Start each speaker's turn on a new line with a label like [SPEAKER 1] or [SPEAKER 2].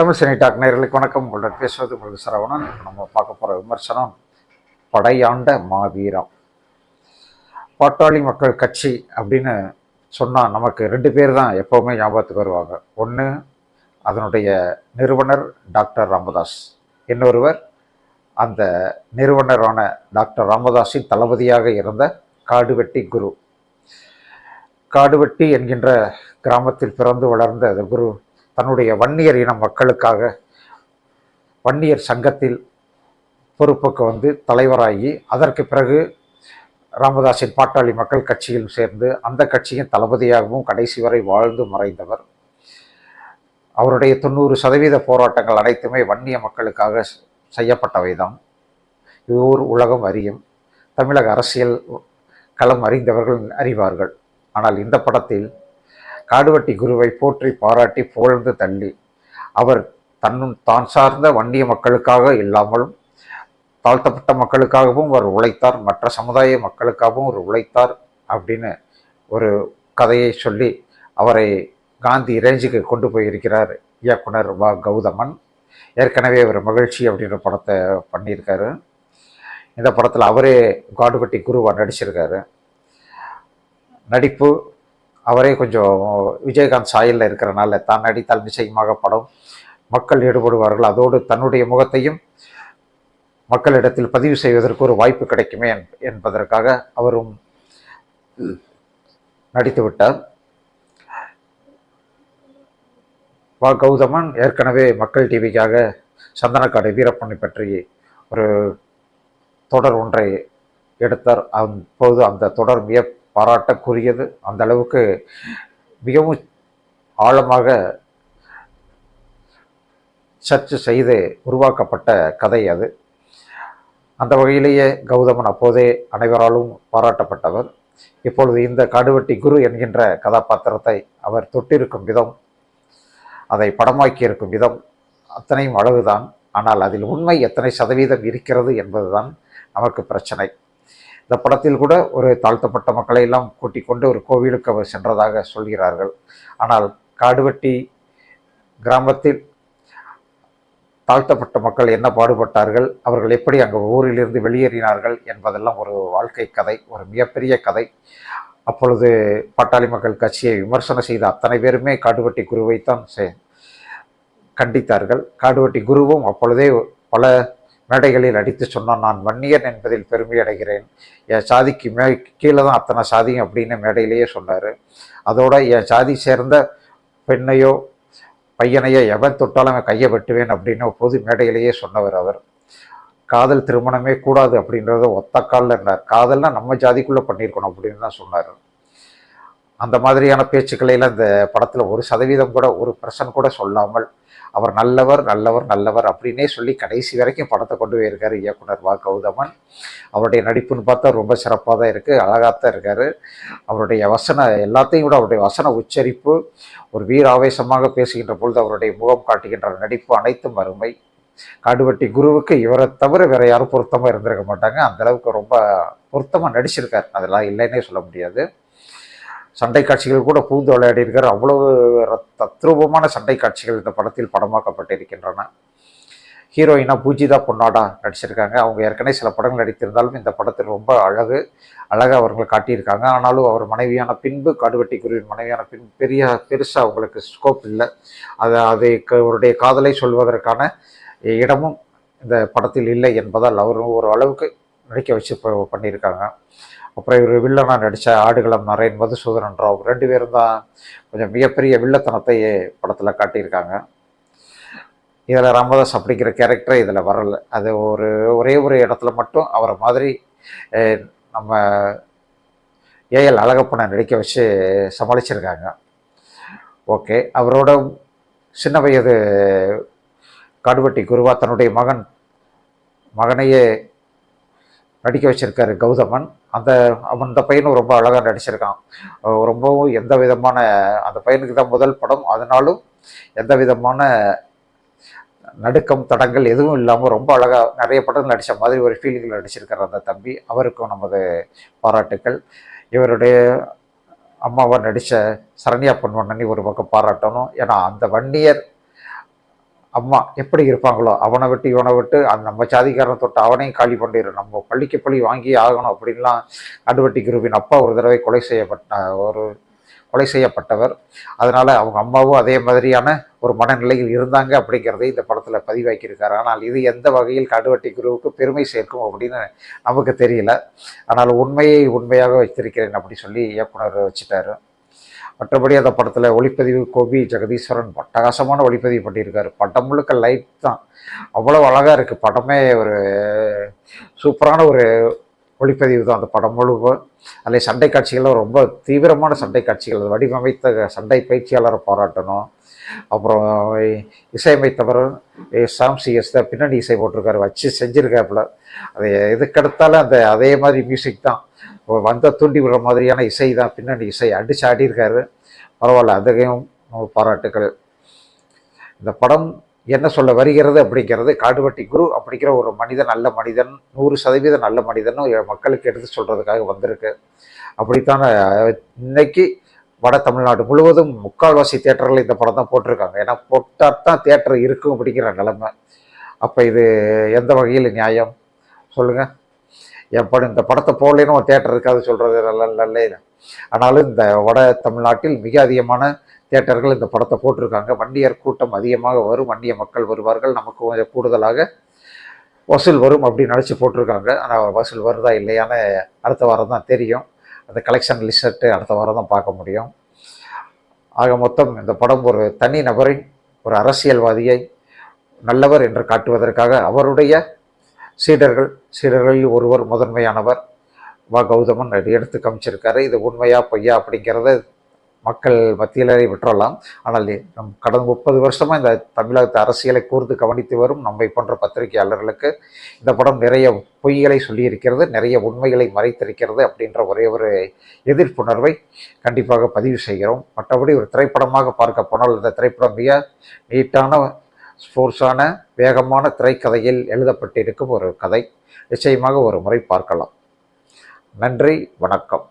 [SPEAKER 1] Tamil cine talk வணக்கம். உங்களுடன் பேசுவது உங்களுக்கு சரவணன். நம்ம பார்க்க போகிற விமர்சனம் படையாண்ட மாவீரம் பாட்டாளி மக்கள் கட்சி அப்படின்னு சொன்னால் நமக்கு ரெண்டு பேர் தான் எப்போவுமே ஞாபகத்துக்கு வருவாங்க. ஒன்று அதனுடைய நிறுவனர் டாக்டர் ராமதாஸ். இன்னொருவர் அந்த நிறுவனரான டாக்டர் ராமதாஸின் தளபதியாக இருந்த காடுவெட்டி குரு. காடுவெட்டி என்கின்ற கிராமத்தில் பிறந்து வளர்ந்த அந்த குரு தன்னுடைய வன்னியர் இன மக்களுக்காக வன்னியர் சங்கத்தில் பொறுப்புக்கு வந்து தலைவராகி அதற்கு பிறகு ராமதாஸின் பாட்டாளி மக்கள் கட்சியில் சேர்ந்து அந்த கட்சியின் தளபதியாகவும் கடைசி வரை வாழ்ந்து மறைந்தவர். அவருடைய தொண்ணூறு சதவீத போராட்டங்கள் அனைத்துமே வன்னிய மக்களுக்காக செய்யப்பட்டவை தான் ஊர் உலகம் அறியும். தமிழக அரசியல் களம் அறிந்தவர்கள் அறிவார்கள். ஆனால் இந்த படத்தில் காடுவட்டி குருவை போற்றி பாராட்டி புகழ்ந்து தள்ளி. அவர் தன்னும் தான் சார்ந்த வன்னிய மக்களுக்காக இல்லாமலும் தாழ்த்தப்பட்ட மக்களுக்காகவும் அவர் உழைத்தார் மற்ற சமுதாய மக்களுக்காகவும் அவர் உழைத்தார் அப்படின்னு ஒரு கதையை சொல்லி அவரை காந்தி ரேஞ்சுக்கு கொண்டு போயிருக்கிறார் இயக்குனர் வ. கௌதமன். ஏற்கனவே அவர் மகிழ்ச்சி அப்படின்ற படத்தை பண்ணியிருக்காரு. இந்த படத்தில் அவரே காடுபட்டி குருவா நடிச்சிருக்காரு. நடிப்பு அவரே கொஞ்சம் விஜயகாந்த் சாயலில் இருக்கிறனால தான் நடித்தால் நிச்சயமாக படம் மக்கள் ஈடுபடுவார்கள். அதோடு தன்னுடைய முகத்தையும் மக்களிடத்தில் பதிவு செய்வதற்கு ஒரு வாய்ப்பு கிடைக்குமே என்பதற்காக அவரும் நடித்து விட்டார். வா. கௌதமன் ஏற்கனவே மக்கள் டிவிக்காக சந்தனக்காடு வீரப்பனை பற்றி ஒரு தொடர் ஒன்றை எடுத்தார். அப்போது அந்த தொடர் மிக பாராட்டக்குரியது அந்த அளவுக்கு மிகவும் ஆழமாக சர்ச்சை செய்து உருவாக்கப்பட்ட கதை அது. அந்த வகையிலேயே கௌதமன் அப்போதே அனைவராலும் பாராட்டப்பட்டவர். இப்பொழுது இந்த காடுவெட்டி குரு என்கின்ற கதாபாத்திரத்தை அவர் தொட்டிருக்கும் விதம் அதை படமாக்கியிருக்கும் விதம் அத்தனையும் அழகுதான். ஆனால் அதில் உண்மை எத்தனை சதவீதம் இருக்கிறது என்பதுதான் நமக்கு பிரச்சனை. இந்த படத்தில் கூட ஒரு தாழ்த்தப்பட்ட மக்களை எல்லாம் கூட்டிக் கொண்டு ஒரு கோவிலுக்கு அவர் சென்றதாக சொல்கிறார்கள். ஆனால் காடுவெட்டி கிராமத்தில் தாழ்த்தப்பட்ட மக்கள் என்ன பாடுபட்டார்கள்? அவர்கள் எப்படி அங்கே ஊரிலிருந்து வெளியேறினார்கள் என்பதெல்லாம் ஒரு வாழ்க்கை கதை ஒரு மிகப்பெரிய கதை. அப்பொழுது பாட்டாளி மக்கள் கட்சியை விமர்சனம் செய்த அத்தனை பேருமே காடுவெட்டி குருவைத்தான் செ- கண்டித்தார்கள். காடுவெட்டி குருவும் அப்பொழுதே பல மேடைகளில் அடித்து சொன்னான் நான் வன்னியன் என்பதில் பெருமை அடைகிறேன். என் சாதிக்கு மே கீழே தான் அத்தனை சாதியும் அப்படின்னு மேடையிலேயே சொன்னார். அதோட என் சாதி சேர்ந்த பெண்ணையோ பையனையோ எவன் தொட்டாலும் அவன் கையை வெட்டுவேன் அப்படின்னு பொது மேடையிலேயே சொன்னவர் அவர். காதல் திருமணமே கூடாது அப்படின்றத ஒத்த காலில் இருந்தார். காதல்னால் நம்ம ஜாதிக்குள்ளே பண்ணியிருக்கணும் அப்படின்னு தான் சொன்னார். அந்த மாதிரியான பேச்சுக்களையில் அந்த படத்தில் ஒரு சதவீதம் கூட ஒரு பர்சன் கூட சொல்லாமல் அவர் நல்லவர் நல்லவர் நல்லவர் அப்படின்னே சொல்லி கடைசி வரைக்கும் படத்தை கொண்டு போயிருக்காரு இயக்குனர் வா. கௌதமன். அவருடைய நடிப்புன்னு பார்த்தா ரொம்ப சிறப்பாக தான் இருக்குது அழகாக தான் இருக்கார். அவருடைய வசன எல்லாத்தையும் விட அவருடைய வசன உச்சரிப்பு ஒரு வீர ஆவேசமாக பேசுகின்ற பொழுது அவருடைய முகம் காட்டுகின்ற நடிப்பு அனைத்தும் அருமை. காடுவட்டி குருவுக்கு இவரை தவிர வேற யாரும் பொருத்தமாக இருந்திருக்க மாட்டாங்க. அந்தளவுக்கு ரொம்ப பொருத்தமாக நடிச்சிருக்கார். அதெல்லாம் இல்லைன்னே சொல்ல முடியாது. சண்டை காட்சிகள் கூட பூந்து விளையாடியிருக்கார் அவ்வளவு ரத்- தத்ரூபமான சண்டை காட்சிகள் இந்த படத்தில் படமாக்கப்பட்டிருக்கின்றன. ஹீரோயினா பூஜிதா பொன்னாடா நடிச்சிருக்காங்க. அவங்க ஏற்கனவே சில படங்கள் நடித்திருந்தாலும் இந்த படத்தில் ரொம்ப அழகு அழகாக அவர்களை காட்டியிருக்காங்க. ஆனாலும் அவர் மனைவியான பின்பு காடுவெட்டி குருவின் மனைவியான பின் பெரிய பெருசாக அவங்களுக்கு ஸ்கோப் இல்லை. அதை அதை க- அவருடைய காதலை சொல்வதற்கான இடமும் இந்த படத்தில் இல்லை என்பதால் அவர் ஒரு அளவுக்கு நடிக்க வச்சு பண்ணியிருக்காங்க. அப்புறம் இவர் வில்லனாக நடித்த ஆடுகளம் நரேன் மதுசூதனன் ராவ் ரெண்டு பேரும் தான் கொஞ்சம் மிகப்பெரிய வில்லத்தனத்தை படத்தில் காட்டியிருக்காங்க. இதில் ராமதாஸ் அப்படிங்கிற கேரக்டரை இதில் வரல. அது ஒரு ஒரே ஒரு இடத்துல மட்டும் அவரை மாதிரி நம்ம ஏஎல் அழகப்பனை நடிக்க வச்சு சமாளிச்சிருக்காங்க. ஓகே அவரோட சின்ன வயது காடுவெட்டி குருவா தன்னுடைய மகன் மகனையே நடிக்க வச்சிருக்காரு கௌதமன். அந்த அவன் அந்த பையனும் ரொம்ப அழகாக நடிச்சிருக்கான். ரொம்பவும் எந்த விதமான அந்த பையனுக்கு தான் முதல் படம். அதனாலும் எந்த விதமான நடுக்கம் தடங்கள் எதுவும் இல்லாமல் ரொம்ப அழகாக நிறைய படங்கள் நடித்த மாதிரி ஒரு ஃபீலிங்கில் நடிச்சிருக்கார் அந்த தம்பி. அவருக்கும் நமது பாராட்டுக்கள். இவருடைய அம்மாவை நடித்த சரண்யா பொன் வண்ணனி ஒரு பக்கம் பாராட்டணும். ஏன்னா அந்த வன்னியர் அம்மா எப்படி இருப்பாங்களோ அவனை விட்டு இவனை விட்டு அந்த நம்ம ஜாதிக்காரன் தொட்டு அவனையும் காலி பண்ணிடு நம்ம பள்ளிக்கு பள்ளி வாங்கி ஆகணும் அப்படின்லாம் அடுவட்டி குருவின் அப்பா ஒரு தடவை கொலை செய்யப்பட்ட ஒரு கொலை செய்யப்பட்டவர். அதனால் அவங்க அம்மாவும் அதே மாதிரியான ஒரு மனநிலையில் இருந்தாங்க அப்படிங்கிறதை இந்த படத்தில் பதிவாக்கியிருக்காரு. ஆனால் இது எந்த வகையில் கடுவட்டி குருவுக்கு பெருமை சேர்க்கும் அப்படின்னு நமக்கு தெரியல. ஆனால் உண்மையை உண்மையாக வைத்திருக்கிறேன் அப்படி சொல்லி இயக்குனர் வச்சுட்டாரு. மற்றபடி அந்த படத்தில் ஒளிப்பதிவு கோபி ஜெகதீஸ்வரன் பட்டகாசமான ஒளிப்பதிவு பண்ணியிருக்காரு. படம் முழுக்க லைட் தான். அவ்வளோ அழகாக இருக்குது படமே ஒரு சூப்பரான ஒரு ஒளிப்பதிவு தான் அந்த படம் முழுவதும் அதில் சண்டை காட்சிகள்லாம் ரொம்ப தீவிரமான சண்டை காட்சிகள் வடிவமைத்த சண்டை பயிற்சியாளரை பாராட்டணும். அப்புறம் இசையமைத்தவர் சாம் சிஎஸ் தான் பின்னணி இசை போட்டிருக்காரு வச்சு செஞ்சுருக்காப்புல. அது எதுக்கெடுத்தாலும் அந்த அதே மாதிரி மியூசிக் தான். வந்த தூண்டி விடுற மாதிரியான இசை தான். பின்னணி இசை அடிச்சு ஆடியிருக்காரு. பரவாயில்ல அதையும் பாராட்டுக்கள் இந்த படம் என்ன சொல்ல வருகிறது அப்படிங்கிறது காடுவட்டி குரு அப்படிங்கிற ஒரு மனிதன் நல்ல மனிதன் நூறு சதவீதம் நல்ல மனிதனும் மக்களுக்கு எடுத்து சொல்கிறதுக்காக வந்திருக்கு. அப்படித்தான் இன்னைக்கு வட தமிழ்நாடு முழுவதும் முக்கால்வாசி தேட்டரில் இந்த படம் தான் போட்டிருக்காங்க. ஏன்னா போட்டால் தான் தேட்டர் இருக்கும் அப்படிங்கிற நிலமை. அப்போ இது எந்த வகையில் நியாயம்? சொல்லுங்கள் என் படம் இந்த படத்தை போடலேன்னு ஒரு தேட்டர் இருக்காது சொல்கிறது நல்ல நல்ல ஆனாலும் இந்த வட தமிழ்நாட்டில் மிக அதிகமான தேட்டர்கள் இந்த படத்தை போட்டிருக்காங்க. வண்டியர் கூட்டம் அதிகமாக வரும். வண்டிய மக்கள் வருவார்கள். நமக்கு கொஞ்சம் கூடுதலாக வசூல் வரும் அப்படின்னு நினச்சி போட்டிருக்காங்க. ஆனால் வசூல் வருதா இல்லையான்னு அடுத்த வாரம் தான் தெரியும். அந்த கலெக்ஷன் லிஸ்ட்டு அடுத்த வாரம் தான் பார்க்க முடியும். ஆக மொத்தம் இந்த படம் ஒரு தனி நபரின் ஒரு அரசியல்வாதியை நல்லவர் என்று காட்டுவதற்காக அவருடைய சீடர்கள் சீடர்களில் ஒருவர் முதன்மையானவர். வா கௌதமன் எடுத்து காமிச்சிருக்காரு. இது உண்மையா பொய்யா அப்படிங்கிறத மக்கள் மத்தியில் விட்டுறலாம். ஆனால் நம் கடந்த முப்பது வருஷமாக இந்த தமிழகத்து அரசியலை கூர்ந்து கவனித்து வரும் நம்மை போன்ற பத்திரிகையாளர்களுக்கு இந்த படம் நிறைய பொய்களை சொல்லியிருக்கிறது நிறைய உண்மைகளை மறைத்திருக்கிறது அப்படின்ற ஒரே ஒரு எதிர்ப்புணர்வை கண்டிப்பாக பதிவு செய்கிறோம். மற்றபடி ஒரு திரைப்படமாக பார்க்க போனால் இந்த திரைப்படம் மிக நீட்டான ஸ்போர்ட்ஸான வேகமான திரைக்கதையில் எழுதப்பட்டிருக்கும் ஒரு கதை. நிச்சயமாக ஒரு முறை பார்க்கலாம். நன்றி வணக்கம்.